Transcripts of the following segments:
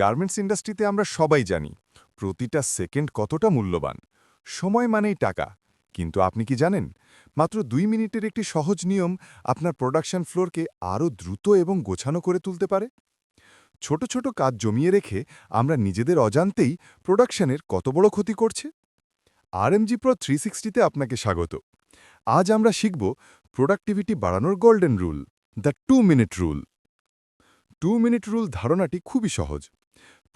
Garments ইন্ডাস্ট্রিতে আমরা সবাই জানি, প্রতিটা সেকেন্ড কতটা মূল্যবান। সময় মানেই টাকা। কিন্তু আপনি কি জানেন, মাত্র দুই মিনিটের একটি সহজ নিয়ম আপনার প্রোডাকশন ফ্লোরকে আরও দ্রুত এবং গোছানো করে তুলতে পারে? ছোট ছোট কাজ জমিয়ে রেখে আমরা নিজেদের অজান্তেই প্রোডাকশনের কত বড় ক্ষতি করছে? আর আরএমজি প্রো থ্রি সিক্সটিতে আপনাকে স্বাগত। আজ আমরা শিখব প্রোডাক্টিভিটি বাড়ানোর golden rule the two minute rule two minute rule ধারণাটি খুবই সহজ।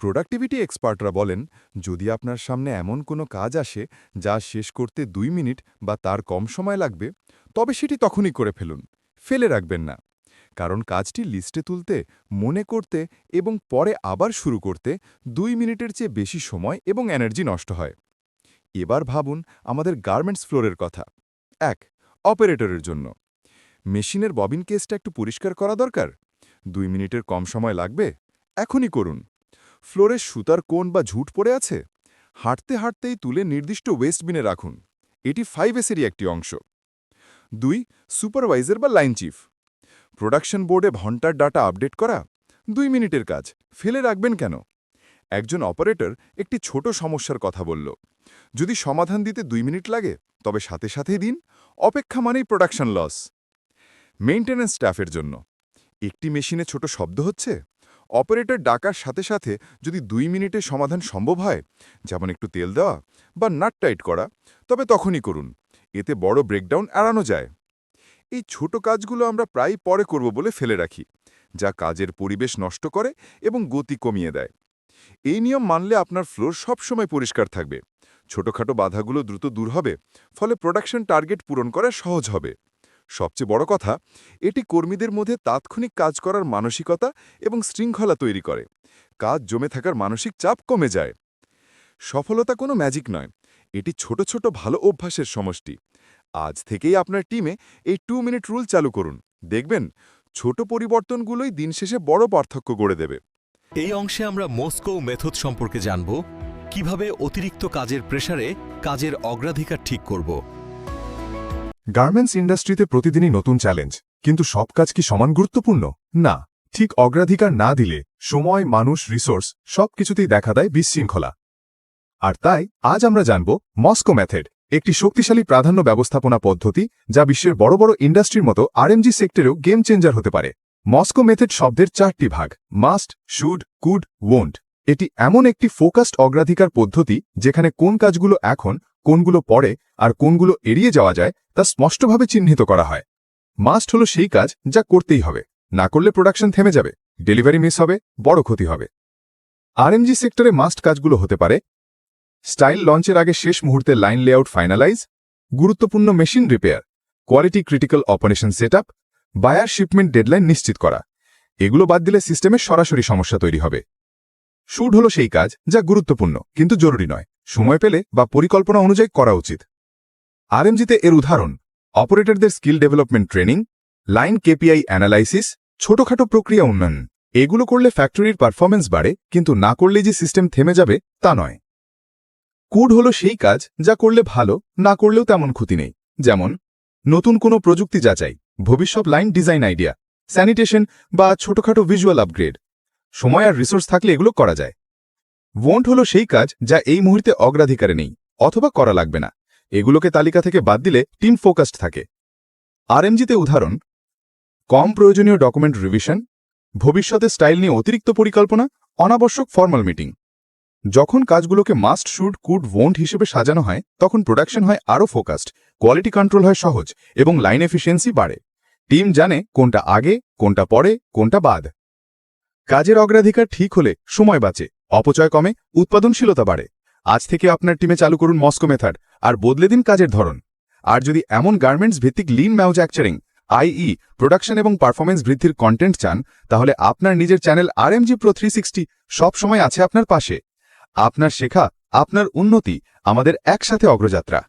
প্রোডাক্টিভিটি এক্সপার্টরা বলেন, যদি আপনার সামনে এমন কোনো কাজ আসে যা শেষ করতে দুই মিনিট বা তার কম সময় লাগবে, তবে সেটি তখনই করে ফেলুন। ফেলে রাখবেন না। কারণ কাজটি লিস্টে তুলতে, মনে করতে এবং পরে আবার শুরু করতে দুই মিনিটের চেয়ে বেশি সময় এবং এনার্জি নষ্ট হয়। এবার ভাবুন আমাদের গার্মেন্টস ফ্লোরের কথা। এক অপারেটরের জন্য। মেশিনের ববিন কেসটা একটু পরিষ্কার করা দরকার? দুই মিনিটের কম সময় লাগবে? এখনই করুন। ফ্লোরে সুতার কোণ বা ঝুট পড়ে আছে? হাঁটতে হাঁটতেই তুলে নির্দিষ্ট ওয়েস্ট বিনে রাখুন। এটি ফাইভ এসেরই একটি অংশ। দুই সুপারভাইজার বা লাইন চিফ প্রোডাকশন বোর্ডে ঘণ্টার ডাটা আপডেট করা দুই মিনিটের কাজ। ফেলে রাখবেন কেন? একজন অপারেটর একটি ছোট সমস্যার কথা বলল। যদি সমাধান দিতে দুই মিনিট লাগে, তবে সাথে সাথেই দিন। অপেক্ষা মানেই প্রোডাকশন লস মেইনটেন্যান্স স্টাফের জন্য। একটি মেশিনে ছোট শব্দ হচ্ছে? অপারেটর ডাকার সাথে সাথে যদি দুই মিনিটে সমাধান সম্ভব হয়, যেমন একটু তেল দেওয়া বা নাট টাইট করা, তবে তখনই করুন। এতে বড় ব্রেকডাউন এড়ানো যায়। এই ছোট কাজগুলো আমরা প্রায় পরে করব বলে ফেলে রাখি, যা কাজের পরিবেশ নষ্ট করে এবং গতি কমিয়ে দেয়। এই নিয়ম মানলে আপনার ফ্লোর সবসময় পরিষ্কার থাকবে। ছোটখাটো বাধাগুলো দ্রুত দূর হবে, ফলে প্রোডাকশন টার্গেট পূরণ করা সহজ হবে। সবচেয়ে বড় কথা, এটি কর্মীদের মধ্যে তাৎক্ষণিক কাজ করার মানসিকতা এবং শৃঙ্খলা তৈরি করে। কাজ জমে থাকার মানসিক চাপ কমে যায়। সফলতা কোনো ম্যাজিক নয়, এটি ছোট ছোট ভালো অভ্যাসের সমষ্টি। আজ থেকেই আপনার টিমে এই টু মিনিট রুল চালু করুন। দেখবেন, ছোট পরিবর্তনগুলোই দিন শেষে বড় পার্থক্য গড়ে দেবে। এই অংশে আমরা মস্কো মেথড সম্পর্কে জানব, কীভাবে অতিরিক্ত কাজের প্রেসারে কাজের অগ্রাধিকার ঠিক করব। গার্মেন্টস ইন্ডাস্ট্রিতে প্রতিদিনই নতুন চ্যালেঞ্জ। কিন্তু সব কাজ কি সমান গুরুত্বপূর্ণ? না। ঠিক অগ্রাধিকার না দিলে সময়, মানুষ রিসোর্স সব কিছুতেই দেখা দেয় বিশৃঙ্খলা। আর তাই, আজ আমরা জানব মস্কো মেথড একটি শক্তিশালী প্রাধান্য ব্যবস্থাপনা পদ্ধতি যা বিশ্বের বড় বড় ইন্ডাস্ট্রির মতো আরএমজি সেক্টরেও গেম চেঞ্জার হতে পারে। মস্কো মেথড শব্দের চারটি ভাগ মাস্ট শুড কুড ওন্ট এটি এমন একটি ফোকাসড অগ্রাধিকার পদ্ধতি যেখানে কোন কাজগুলো এখন কোনগুলো পরে আর কোনগুলো এড়িয়ে যাওয়া যায় তা স্পষ্টভাবে চিহ্নিত করা হয়। মাস্ট হলো সেই কাজ যা করতেই হবে। না করলে প্রোডাকশন থেমে যাবে, ডেলিভারি মিস হবে, বড় ক্ষতি হবে। আরএমজি সেক্টরে মাস্ট কাজগুলো হতে পারে। স্টাইল লঞ্চের আগে শেষ মুহূর্তে লাইন লেআউট ফাইনালাইজ, গুরুত্বপূর্ণ machine repair, quality critical operation set buyer shipment deadline নিশ্চিত করা। এগুলো বাদ দিলে সিস্টেমে সরাসরি সমস্যা তৈরি হবে। শুট হলো সেই কাজ যা গুরুত্বপূর্ণ, কিন্তু জরুরি নয়। সময় পেলে বা পরিকল্পনা অনুযায়ী করা উচিত। আরএমজিতে এর উদাহরণ, অপারেটরদের skill development training, line KPI analysis, ছোটখাটো প্রক্রিয়া উন্নয়ন। এগুলো করলে ফ্যাক্টরির পারফরমেন্স বাড়ে, কিন্তু না করলে যে সিস্টেম থেমে যাবে, তা নয়। কুড হলো সেই কাজ যা করলে ভালো, না করলেও তেমন ক্ষতি নেই। যেমন, নতুন কোনো প্রযুক্তি যাচাই, ভবিষ্যৎ লাইন ডিজাইন আইডিয়া, স্যানিটেশন বা ছোটখাটো ভিজুয়াল আপগ্রেড। সময় আর রিসোর্স থাকলে এগুলো করা যায়। ওয়ন্ট হলো সেই কাজ যা এই মুহূর্তে অগ্রাধিকারে নেই, অথবা করা লাগবে না। এগুলোকে তালিকা থেকে বাদ দিলে টিম ফোকাসড থাকে। আরএমজিতে উদাহরণ, কম প্রয়োজনীয় ডকুমেন্ট রিভিশন, ভবিষ্যতে স্টাইল নিয়ে অতিরিক্ত পরিকল্পনা, অনাবশ্যক ফর্মাল মিটিং। যখন কাজগুলোকে মাস্ট শুড, কুড ওন্ট হিসেবে সাজানো হয়, তখন প্রোডাকশন হয় আরও ফোকাসড, কোয়ালিটি কন্ট্রোল হয় সহজ, এবং লাইন এফিসিয়েন্সি বাড়ে। টিম জানে কোনটা আগে, কোনটা পরে, কোনটা বাদ। কাজের অগ্রাধিকার ঠিক হলে সময় বাঁচে। অপচয় কমে, উৎপাদনশীলতা বাড়ে। আজ থেকে আপনার টিমে চালু করুন মস্কো মেথড আর বদলে দিন কাজের ধরন। আর যদি এমন গার্মেন্টস ভিত্তিক লিন ম্যানুফ্যাকচারিং, আইই, প্রোডাকশন এবং পারফরমেন্স বৃদ্ধির কন্টেন্ট চান, তাহলে আপনার নিজের channel R MG pro three sixty সবসময় আছে আপনার পাশে। আপনার শেখা, আপনার উন্নতি, আমাদের একসাথে অগ্রযাত্রা।